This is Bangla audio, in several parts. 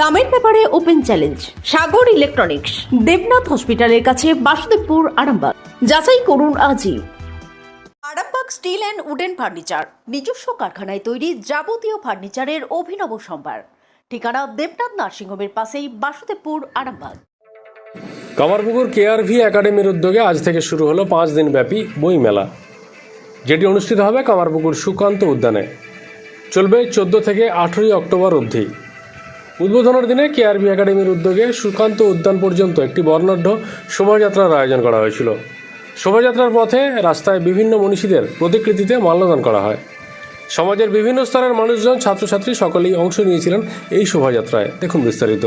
দামের ব্যাপারে open challenge, Sagar electronics, Debnath hospital কাছে বাসুদেবপুর, আরামবাগ। যাচাই করুন আজই। Arambagh steel and wooden furniture, নিজস্ব কারখানায় তৈরি যাবতীয় ফার্নিচারের অভিনব সম্ভার। ঠিকানা দেবনাথ নার্সিংহোমের পাশেই বাসুদেবপুর, আরামবাগ। কামারপুকুর কেআরভি একাডেমির উদ্যোগে আজ থেকে শুরু হলো পাঁচ দিনব্যাপী বই মেলা। যেটি অনুষ্ঠিত হবে কামারপুকুর সুকান্ত উদ্যানে। চলবে চোদ্দ থেকে আঠেরোই অক্টোবর অবধি। উদ্বোধনের দিনে কেআরবি একাডেমির উদ্যোগে সুকান্ত উদ্যান পর্যন্ত একটি বর্ণাঢ্য শোভাযাত্রার আয়োজন করা হয়েছিল। শোভাযাত্রার পথে রাস্তায় বিভিন্ন মনীষীদের প্রতিকৃতিতে মাল্যদান করা হয়। সমাজের বিভিন্ন স্তরের মানুষজন, ছাত্রছাত্রী সকলেই অংশ নিয়েছিলেন এই শোভাযাত্রায়। দেখুন বিস্তারিত।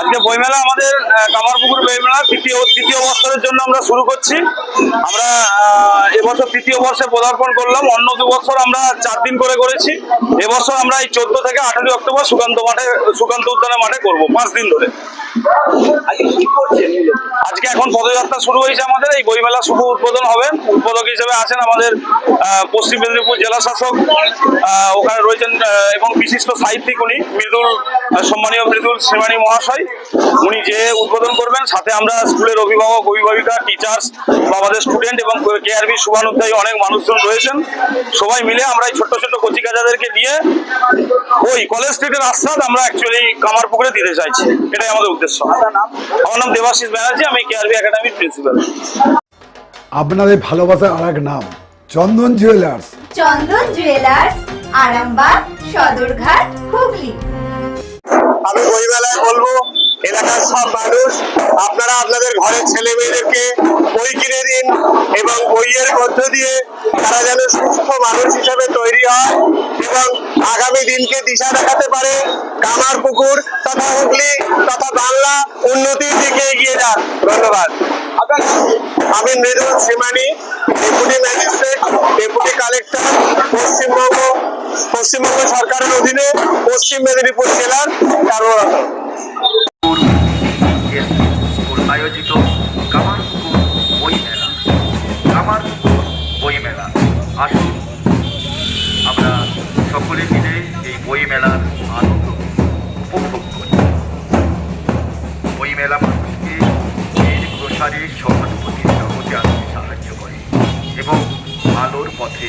আজকে বইমেলা আমাদের কামারপুকুর বইমেলা তৃতীয় তৃতীয় বছরের জন্য আমরা শুরু করছি। আমরা এবছর তৃতীয় বর্ষে পদার্পণ করলাম। অন্য দু বছর আমরা চার দিন করে করেছি। এবছর আমরা এই চোদ্দ থেকে আঠারোই অক্টোবর সুকান্ত মাঠে সুকান্ত উদ্যানের মাঠে করব পাঁচ দিন ধরে। আজকে এখন পদযাত্রা শুরু হয়েছে আমাদের। এই বইমেলা শুভ উদ্বোধন হবে। উদ্বোধক হিসেবে আছেন আমাদের পশ্চিম মেদিনীপুর জেলা শাসক ওখানে রয়েছেন এবং বিশিষ্ট সাহিত্যিক উনি মৃদুল সম্মানীয় মৃদুল শ্রীমানী মহাশয়। উনি যে উদ্বোধন করবেন সাথে আমরা স্কুলের অভিভাবক অভিভাবিকা টিচার্স বা আমাদের স্টুডেন্ট এবং কেআরবি শুভানুধ্যায়ী অনেক মানুষজন রয়েছেন। সবাই মিলে আমরা এই ছোট্ট ছোট্ট কচিকাজাদেরকে নিয়ে ওই কলেজ স্ট্রিটের আশ্বাদ আমরা অ্যাকচুয়ালি কামারপুকুরে দিতে চাইছি। এটাই আমাদের উদ্দেশ্য। আমার নাম দেবাশিস ব্যানার্জি আমি কেআরবি একাডেমির প্রিন্সিপাল আপনাদের ভালোবাসার আর এক নাম চন্দন জুয়েলার্স চন্দন জুয়েলার্স আরামবাগ সদরঘাট হুগলি। আমি বইমেলায় বলব, এলাকার সব মানুষ, আপনারা আপনাদের ঘরের ছেলে মেয়েদেরকে বই কিনে দিন এবং বইয়ের মধ্য দিয়ে তারা যেন সুস্থ মানুষ হিসেবে তৈরি হয় এবং আগামী দিনকে দিশা দেখাতে পারে। কামার পুকুর তথা হুগলি তথা বাংলা উন্নতির দিকে এগিয়ে যান। ধন্যবাদ। আমি Mridul Shrimani, deputy magistrate, deputy collector, Paschimbanga Paschimbanga সরকারের অধীনে পশ্চিম মেদিনীপুর জেলার কার্যরত স্কুল আয়োজিত মেলা। কামারপুকুর বই মেলা। আসুন, আমরা সকলে মিলে এই বই মেলার আনন্দ উপভোগ করি। বই মেলা মানুষকে এর প্রসারে সহানুভূতির জগতে আনতে সাহায্য করে এবং আলোর পথে